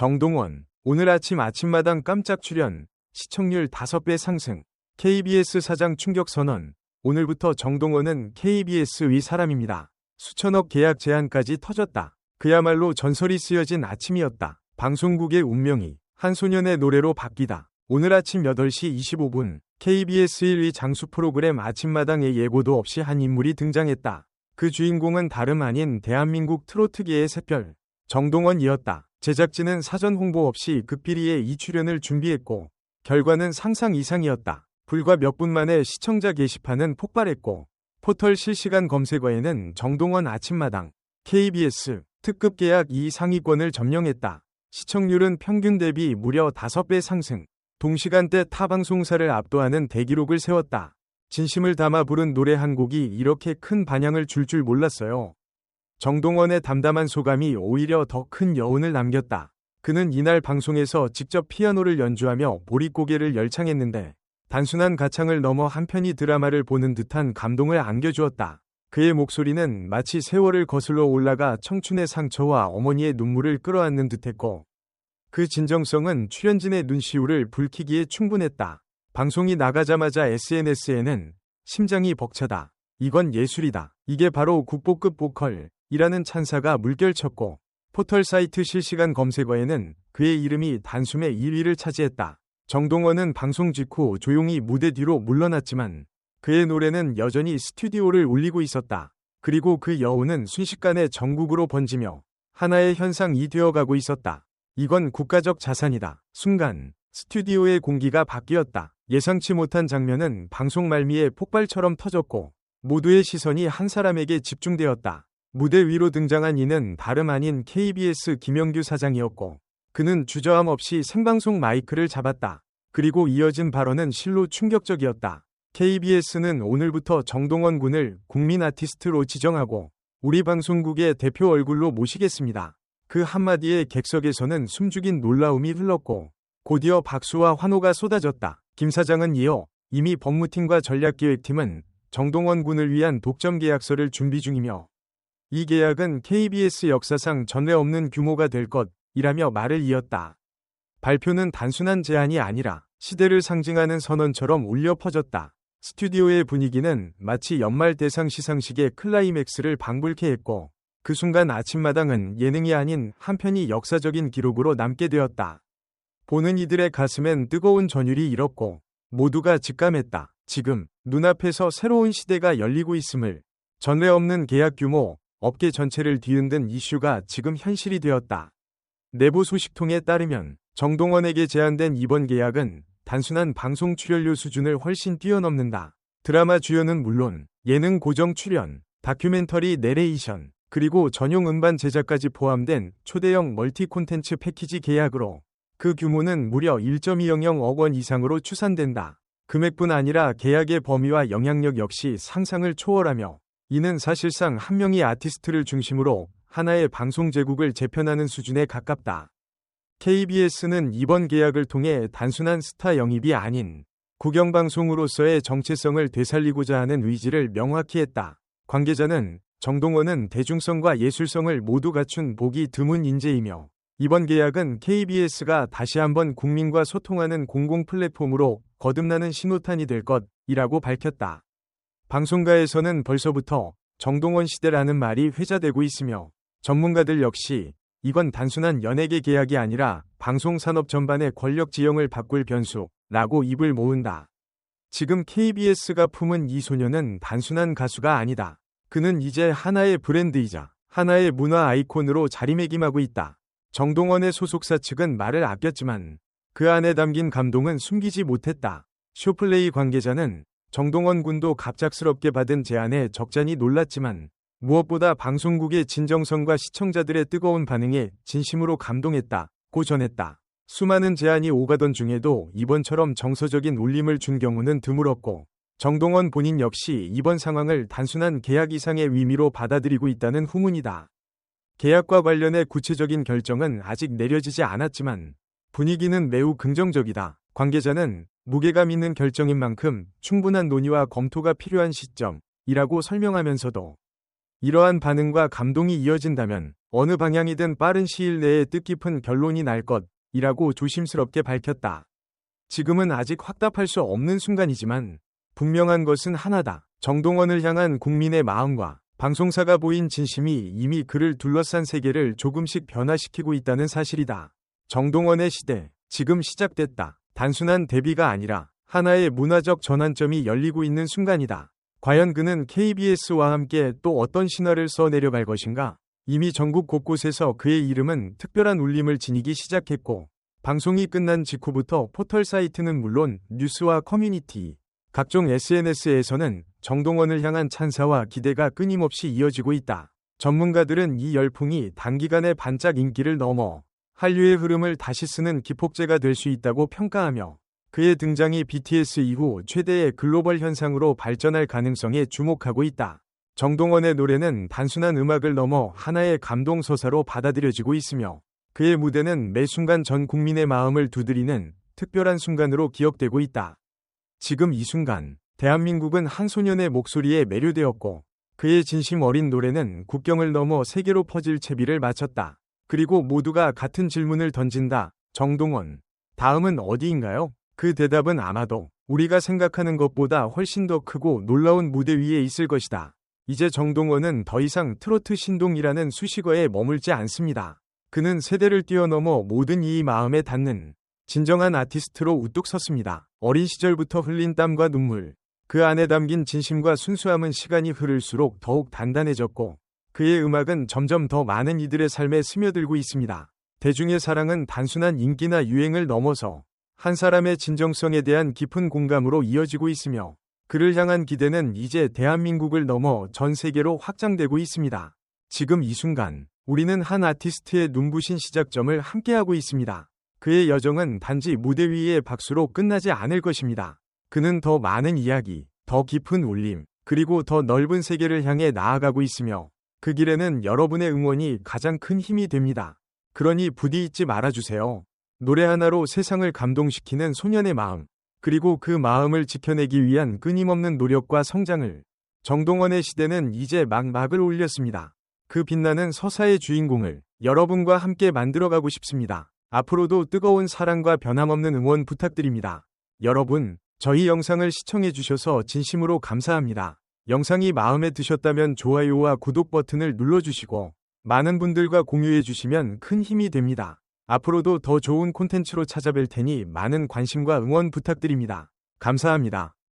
정동원, 오늘 아침 아침마당 깜짝 출연, 시청률 5배 상승, KBS 사장 충격 선언, 오늘부터 정동원은 KBS의 사람입니다. 수천억 계약 제한까지 터졌다. 그야말로 전설이 쓰여진 아침이었다. 방송국의 운명이 한 소년의 노래로 바뀌다. 오늘 아침 8시 25분 KBS 1위 장수 프로그램 아침마당에 예고도 없이 한 인물이 등장했다. 그 주인공은 다름 아닌 대한민국 트로트계의 샛별 정동원이었다. 제작진은 사전 홍보 없이 극비리에 이 출연을 준비했고 결과는 상상 이상이었다. 불과 몇 분 만에 시청자 게시판은 폭발했고 포털 실시간 검색어에는 정동원 아침마당 KBS 특급 계약 2 상위권을 점령했다. 시청률은 평균 대비 무려 5배 상승. 동시간대 타 방송사를 압도하는 대기록을 세웠다. 진심을 담아 부른 노래 한 곡이 이렇게 큰 반향을 줄 줄 몰랐어요. 정동원의 담담한 소감이 오히려 더 큰 여운을 남겼다. 그는 이날 방송에서 직접 피아노를 연주하며 보릿고개를 열창했는데 단순한 가창을 넘어 한편이 드라마를 보는 듯한 감동을 안겨주었다. 그의 목소리는 마치 세월을 거슬러 올라가 청춘의 상처와 어머니의 눈물을 끌어안는 듯했고 그 진정성은 출연진의 눈시울을 붉히기에 충분했다. 방송이 나가자마자 SNS에는 심장이 벅차다. 이건 예술이다. 이게 바로 국보급 보컬 이라는 찬사가 물결쳤고 포털 사이트 실시간 검색어에는 그의 이름이 단숨에 1위를 차지했다. 정동원은 방송 직후 조용히 무대 뒤로 물러났지만 그의 노래는 여전히 스튜디오를 울리고 있었다. 그리고 그 여운은 순식간에 전국으로 번지며 하나의 현상이 되어가고 있었다. 이건 국가적 자산이다. 순간 스튜디오의 공기가 바뀌었다. 예상치 못한 장면은 방송 말미에 폭발처럼 터졌고 모두의 시선이 한 사람에게 집중되었다. 무대 위로 등장한 이는 다름 아닌 KBS 김영규 사장이었고 그는 주저함 없이 생방송 마이크를 잡았다. 그리고 이어진 발언은 실로 충격적이었다. KBS는 오늘부터 정동원 군을 국민 아티스트로 지정하고 우리 방송국의 대표 얼굴로 모시겠습니다. 그 한마디에 객석에서는 숨죽인 놀라움이 흘렀고 곧이어 박수와 환호가 쏟아졌다. 김 사장은 이어 이미 법무팀과 전략기획팀은 정동원 군을 위한 독점 계약서를 준비 중이며 이 계약은 KBS 역사상 전례 없는 규모가 될 것이라며 말을 이었다. 발표는 단순한 제안이 아니라 시대를 상징하는 선언처럼 울려 퍼졌다. 스튜디오의 분위기는 마치 연말 대상 시상식의 클라이맥스를 방불케 했고 그 순간 아침마당은 예능이 아닌 한편이 역사적인 기록으로 남게 되었다. 보는 이들의 가슴엔 뜨거운 전율이 일었고 모두가 직감했다. 지금 눈앞에서 새로운 시대가 열리고 있음을 전례 없는 계약 규모, 업계 전체를 뒤흔든 이슈가 지금 현실이 되었다. 내부 소식통에 따르면 정동원에게 제안된 이번 계약은 단순한 방송 출연료 수준을 훨씬 뛰어넘는다. 드라마 주연은 물론 예능 고정 출연, 다큐멘터리 내레이션, 그리고 전용 음반 제작까지 포함된 초대형 멀티 콘텐츠 패키지 계약으로 그 규모는 무려 1.200억 원 이상으로 추산된다. 금액뿐 아니라 계약의 범위와 영향력 역시 상상을 초월하며 이는 사실상 한 명의 아티스트를 중심으로 하나의 방송 제국을 재편하는 수준에 가깝다. KBS는 이번 계약을 통해 단순한 스타 영입이 아닌 국영방송으로서의 정체성을 되살리고자 하는 의지를 명확히 했다. 관계자는 정동원은 대중성과 예술성을 모두 갖춘 보기 드문 인재이며 이번 계약은 KBS가 다시 한번 국민과 소통하는 공공 플랫폼으로 거듭나는 신호탄이 될 것이라고 밝혔다. 방송가에서는 벌써부터 정동원 시대라는 말이 회자되고 있으며 전문가들 역시 이건 단순한 연예계 계약이 아니라 방송산업 전반의 권력 지형을 바꿀 변수라고 입을 모은다. 지금 KBS가 품은 이 소녀는 단순한 가수가 아니다. 그는 이제 하나의 브랜드이자 하나의 문화 아이콘으로 자리매김하고 있다. 정동원의 소속사 측은 말을 아꼈지만 그 안에 담긴 감동은 숨기지 못했다. 쇼플레이 관계자는 정동원 군도 갑작스럽게 받은 제안에 적잖이 놀랐지만 무엇보다 방송국의 진정성과 시청자들의 뜨거운 반응에 진심으로 감동했다 고 전했다. 수많은 제안이 오가던 중에도 이번처럼 정서적인 울림을 준 경우는 드물었고 정동원 본인 역시 이번 상황을 단순한 계약 이상의 의미로 받아들이고 있다는 후문이다. 계약과 관련해 구체적인 결정은 아직 내려지지 않았지만 분위기는 매우 긍정적이다. 관계자는 무게감 있는 결정인 만큼 충분한 논의와 검토가 필요한 시점이라고 설명하면서도 이러한 반응과 감동이 이어진다면 어느 방향이든 빠른 시일 내에 뜻깊은 결론이 날 것이라고 조심스럽게 밝혔다. 지금은 아직 확답할 수 없는 순간이지만 분명한 것은 하나다. 정동원을 향한 국민의 마음과 방송사가 보인 진심이 이미 그를 둘러싼 세계를 조금씩 변화시키고 있다는 사실이다. 정동원의 시대, 지금 시작됐다. 단순한 데뷔가 아니라 하나의 문화적 전환점이 열리고 있는 순간이다. 과연 그는 KBS와 함께 또 어떤 신화를 써 내려갈 것인가? 이미 전국 곳곳에서 그의 이름은 특별한 울림을 지니기 시작했고, 방송이 끝난 직후부터 포털 사이트는 물론 뉴스와 커뮤니티, 각종 SNS에서는 정동원을 향한 찬사와 기대가 끊임없이 이어지고 있다. 전문가들은 이 열풍이 단기간에 반짝 인기를 넘어 한류의 흐름을 다시 쓰는 기폭제가 될 수 있다고 평가하며 그의 등장이 BTS 이후 최대의 글로벌 현상으로 발전할 가능성에 주목하고 있다. 정동원의 노래는 단순한 음악을 넘어 하나의 감동 서사로 받아들여지고 있으며 그의 무대는 매 순간 전 국민의 마음을 두드리는 특별한 순간으로 기억되고 있다. 지금 이 순간, 대한민국은 한 소년의 목소리에 매료되었고 그의 진심 어린 노래는 국경을 넘어 세계로 퍼질 채비를 마쳤다. 그리고 모두가 같은 질문을 던진다. 정동원. 다음은 어디인가요? 그 대답은 아마도 우리가 생각하는 것보다 훨씬 더 크고 놀라운 무대 위에 있을 것이다. 이제 정동원은 더 이상 트로트 신동이라는 수식어에 머물지 않습니다. 그는 세대를 뛰어넘어 모든 이 마음에 닿는 진정한 아티스트로 우뚝 섰습니다. 어린 시절부터 흘린 땀과 눈물, 그 안에 담긴 진심과 순수함은 시간이 흐를수록 더욱 단단해졌고 그의 음악은 점점 더 많은 이들의 삶에 스며들고 있습니다. 대중의 사랑은 단순한 인기나 유행을 넘어서 한 사람의 진정성에 대한 깊은 공감으로 이어지고 있으며 그를 향한 기대는 이제 대한민국을 넘어 전 세계로 확장되고 있습니다. 지금 이 순간 우리는 한 아티스트의 눈부신 시작점을 함께하고 있습니다. 그의 여정은 단지 무대 위의 박수로 끝나지 않을 것입니다. 그는 더 많은 이야기, 더 깊은 울림, 그리고 더 넓은 세계를 향해 나아가고 있으며 그 길에는 여러분의 응원이 가장 큰 힘이 됩니다. 그러니 부디 잊지 말아주세요. 노래 하나로 세상을 감동시키는 소년의 마음, 그리고 그 마음을 지켜내기 위한 끊임없는 노력과 성장을 정동원의 시대는 이제 막 막을 올렸습니다. 그 빛나는 서사의 주인공을 여러분과 함께 만들어가고 싶습니다. 앞으로도 뜨거운 사랑과 변함없는 응원 부탁드립니다. 여러분, 저희 영상을 시청해주셔서 진심으로 감사합니다. 영상이 마음에 드셨다면 좋아요와 구독 버튼을 눌러주시고 많은 분들과 공유해주시면 큰 힘이 됩니다. 앞으로도 더 좋은 콘텐츠로 찾아뵐 테니 많은 관심과 응원 부탁드립니다. 감사합니다.